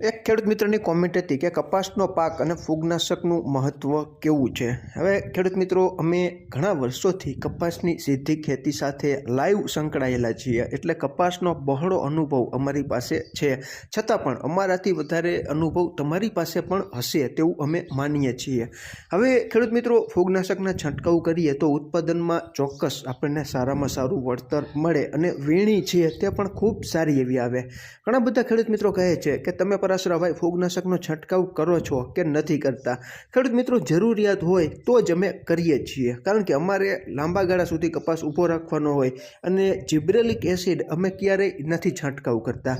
એક ખેડૂત મિત્રની કોમેન્ટ હતી કે કપાસનો પાક અને ફૂગનાશકનું મહત્ત્વ કેવું છે? હવે ખેડૂત મિત્રો, અમે ઘણા વર્ષોથી કપાસની સીધી ખેતી સાથે લાઈવ સંકળાયેલા છીએ. એટલે કપાસનો બહોળો અનુભવ અમારી પાસે છે. છતાં પણ અમારાથી વધારે અનુભવ તમારી પાસે પણ હશે તેવું અમે માનીએ છીએ. હવે ખેડૂત મિત્રો, ફૂગનાશકના છંટકાવ કરીએ તો ઉત્પાદનમાં ચોક્કસ આપણને સારામાં સારું વળતર મળે અને વીણી છે તે પણ ખૂબ સારી એવી આવે. ઘણા બધા ખેડૂત મિત્રો કહે છે કે તમે પરાશરાભાઈ, ફૂગનાશકનો છંટકાવ કરો છો કે નથી કરતા? ખેડૂત મિત્રો, જરૂરિયાત હોય તો જ અમે કરીએ છીએ. કારણ કે અમારે લાંબા ગાળા સુધી કપાસ ઊભો રાખવાનો હોય અને જિબ્રેલિક એસિડ અમે ક્યારેય નથી છંટકાવ કરતા.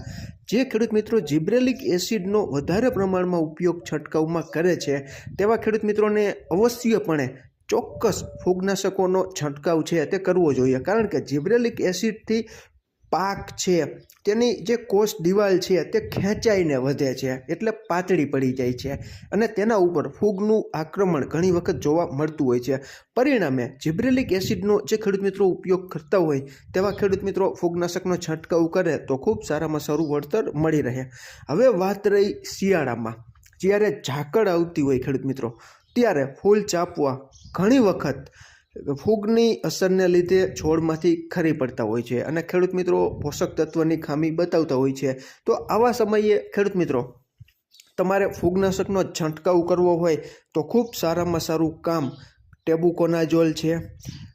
જે ખેડૂત મિત્રો, જિબ્રેલિક એસિડનો વધારે પ્રમાણમાં ઉપયોગ છંટકાવમાં કરે છે, તેવા ખેડૂત મિત્રોને અવશ્યપણે ચોક્કસ ફૂગનાશકોનો છંટકાવ છે તે કરવો જોઈએ. કારણ કે જિબ્રેલિક એસિડથી પાક છે, તેની જે કોષ દિવાલ છે, તે ખેંચાઈને વધે છે, એટલે પાતળી પડી જાય છે. અને તેના ઉપર ફૂગનું આક્રમણ ઘણી વખત જોવા મળતું હોય છે. પરિણામે જિબ્રેલિક એસિડનો જે ખેડૂત મિત્રો ઉપયોગ કરતા હોય, તેવા ખેડૂત મિત્રો ફૂગનાશકનો છંટકાવ કરે તો ખૂબ સારામાં સારું વળતર મળી રહે. હવે વાત રહી શિયાળામાં. જ્યારે ઝાકળ આવતી હોય ખેડૂત મિત્રો, ત્યારે ફૂલ ચાપવા ઘણી વખત ફૂગની અસરને લીધે છોડમાંથી ખરી પડતા હોય છે અને ખેડૂત મિત્રો પોષક તત્વની ખામી બતાવતા હોય છે. તો આવા સમયે ખેડૂત મિત્રો, તમારે ફૂગનાશકનો છંટકાવ કરવો હોય તો ખૂબ સારામાં સારું કામ ટેબુકોનાઝોલ છે.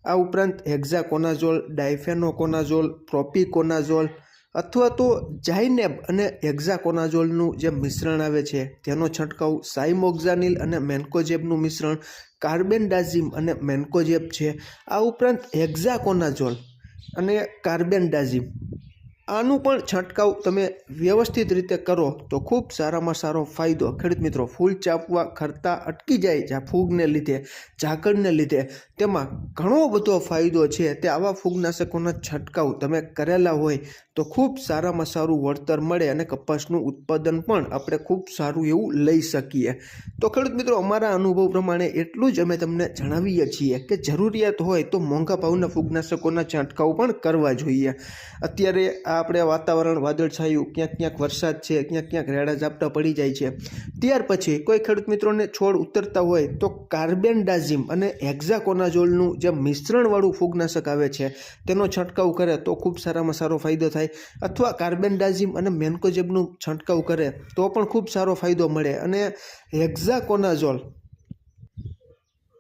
આ ઉપરાંત હેક્ઝાકોનાઝોલ, ડાયફેનોકોનાઝોલ, પ્રોપીકોનાઝોલ અથવા તો જાઇનેબ અને હેક્ઝાકોનાઝોલનું જે મિશ્રણ આવે છે, તેનો છંટકાવ સાઇમોક્ઝાનિલ અને મેન્કોજેબનું મિશ્રણ કાર્બેન્ડાઝિમ અને મેન્કોજેબ છે. આ ઉપરાંત હેક્ઝાકોનાઝોલ અને કાર્બેન્ડાઝિમ આનું પણ છંટકાવ તમે વ્યવસ્થિત રીતે કરો તો ખૂબ સારામાં સારો ફાયદો. ખેડૂત મિત્રો, ફૂલ ચાપવા ખરતા અટકી જાય જ્યાં ફૂગને લીધે, ઝાકળને લીધે. તેમાં ઘણો બધો ફાયદો છે તે આવા ફૂગનાશકોના છંટકાવ તમે કરેલા હોય તો ખૂબ સારામાં સારું વળતર મળે અને કપાસનું ઉત્પાદન પણ આપણે ખૂબ સારું એવું લઈ શકીએ. તો ખેડૂત મિત્રો, અમારા અનુભવ પ્રમાણે એટલું જ અમે તમને જણાવીએ છીએ કે જરૂરિયાત હોય તો મોંઘા ભાવના ફૂગનાશકોના છંટકાવ પણ કરવા જોઈએ. અત્યારે આપણે વાતાવરણ વાદળછાયું ક્યાંક ક્યાંક વરસાદ છે, ક્યાંક ક્યાંક રેડા ઝાપટા પડી જાય છે. ત્યાર પછી કોઈ ખેડૂત મિત્રોને છોડ ઉતરતા હોય તો કાર્બેન્ડાઝિમ અને હેક્ઝાકોનાઝોલનું જે મિશ્રણવાળું ફૂગનાશક આવે છે, તેનો છંટકાવ કરે તો ખૂબ સારામાં સારો ફાયદો થાય. અથવા કાર્બેન્ડાઝિમ અને મેન્કોજેબનું છંટકાવ કરે તો પણ ખૂબ સારો ફાયદો મળે. અને હેક્ઝાકોનાઝોલ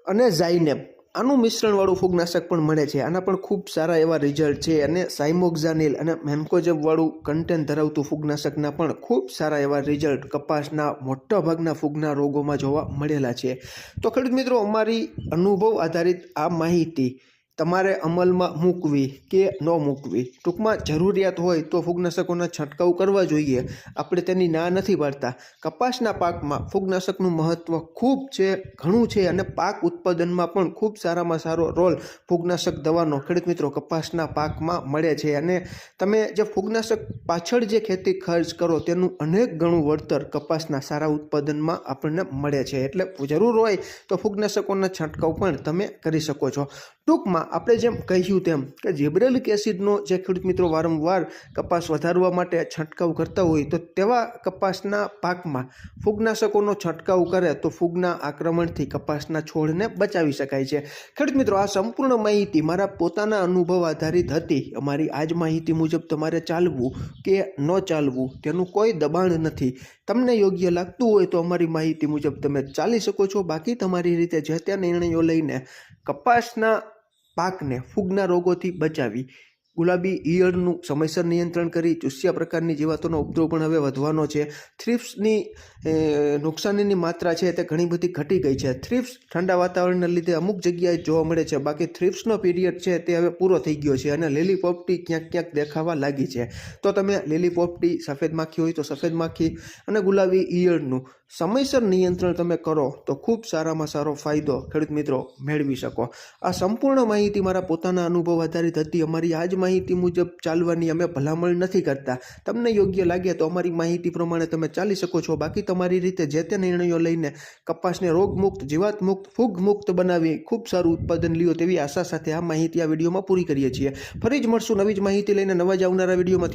અને ઝાઇનેબ આનું મિશ્રણવાળું ફૂગનાશક પણ મળે છે. આના પણ ખૂબ સારા એવા રિઝલ્ટ છે અને સાઇમોક્ઝાનિલ અને મેન્કોજેબવાળું કન્ટેન્ટ ધરાવતું ફૂગનાશકના પણ ખૂબ સારા એવા રિઝલ્ટ કપાસના મોટા ભાગના ફૂગના રોગોમાં જોવા મળેલા છે. તો ખેડૂત મિત્રો, અમારી અનુભવ આધારિત આ માહિતી તમારે અમલમાં મૂકવી કે ન મૂકવી? ટૂંકમાં જરૂરિયાત હોય તો ફૂગનાશકોના છંટકાવ કરવા જોઈએ. આપણે તેની ના નથી પાડતા. કપાસના પાકમાં ફૂગનાશકનું મહત્ત્વ ખૂબ છે, ઘણું છે અને પાક ઉત્પાદનમાં પણ ખૂબ સારામાં સારો રોલ ફૂગનાશક દવાનો ખેડૂત મિત્રો કપાસના પાકમાં મળે છે અને તમે જે ફૂગનાશક પાછળ જે ખેતી ખર્ચ કરો તેનું અનેક ગણું વળતર કપાસના સારા ઉત્પાદનમાં આપણને મળે છે. એટલે જરૂર હોય તો ફૂગનાશકોના છંટકાવ પણ તમે કરી શકો છો. ટૂંકમાં આપણે જેમ કહ્યું તેમ કે જેબ્રેલિક એસિડનો જે ખેડૂત મિત્રો વારંવાર કપાસ વધારવા માટે છંટકાવ કરતા હોય તો તેવા કપાસના પાકમાં ફૂગનાશકોનો છંટકાવ કરે તો ફૂગના આક્રમણથી કપાસના છોડને બચાવી શકાય છે. ખેડૂત મિત્રો, આ સંપૂર્ણ માહિતી મારા પોતાના અનુભવ આધારિત હતી. અમારી આ જ માહિતી મુજબ તમારે ચાલવું કે ન ચાલવું તેનું કોઈ દબાણ નથી. તમને યોગ્ય લાગતું હોય તો અમારી માહિતી મુજબ તમે ચાલી શકો છો. બાકી તમારી રીતે જે તે નિર્ણયો લઈને કપાસના પાકને ફૂગના રોગોથી બચાવી ગુલાબી ઈયળનું સમયસર નિયંત્રણ કરી ચૂસ્યા પ્રકારની જીવાતોનો ઉપદ્રવ પણ હવે વધવાનો છે. થ્રિપ્સની નુકસાનીની માત્રા છે તે ઘણી બધી ઘટી ગઈ છે. થ્રિપ્સ ઠંડા વાતાવરણને લીધે અમુક જગ્યાએ જોવા મળે છે. બાકી થ્રિપ્સનો પીરિયડ છે તે હવે પૂરો થઈ ગયો છે અને લીલી પોપટી ક્યાંક ક્યાંક દેખાવા લાગી છે. તો તમે લીલી પોપટી સફેદ માખી હોય તો સફેદ માખી અને ગુલાબી ઈયળનું સમયસર નિયંત્રણ તમે કરો તો ખૂબ સારામાં સારો ફાયદો ખેડૂત મિત્રો મેળવી શકો. આ સંપૂર્ણ માહિતી મારા પોતાના અનુભવ આધારિત હતી. અમારી આ જ માહિતી મુજબ ચાલવાની અમે ભલામણ નથી કરતા. તમને યોગ્ય લાગે તો અમારી માહિતી પ્રમાણે તમે ચાલી શકો છો. બાકી તમારી રીતે જે તે નિર્ણયો લઈને કપાસને રોગમુક્ત, જીવાતમુક્ત, ફૂગમુક્ત બનાવી ખૂબ સારું ઉત્પાદન લ્યો તેવી આશા સાથે આ માહિતી આ વિડીયોમાં પૂરી કરીએ છીએ. ફરી જ મળશું નવી જ માહિતી લઈને નવા જ આવનારા વિડીયોમાં.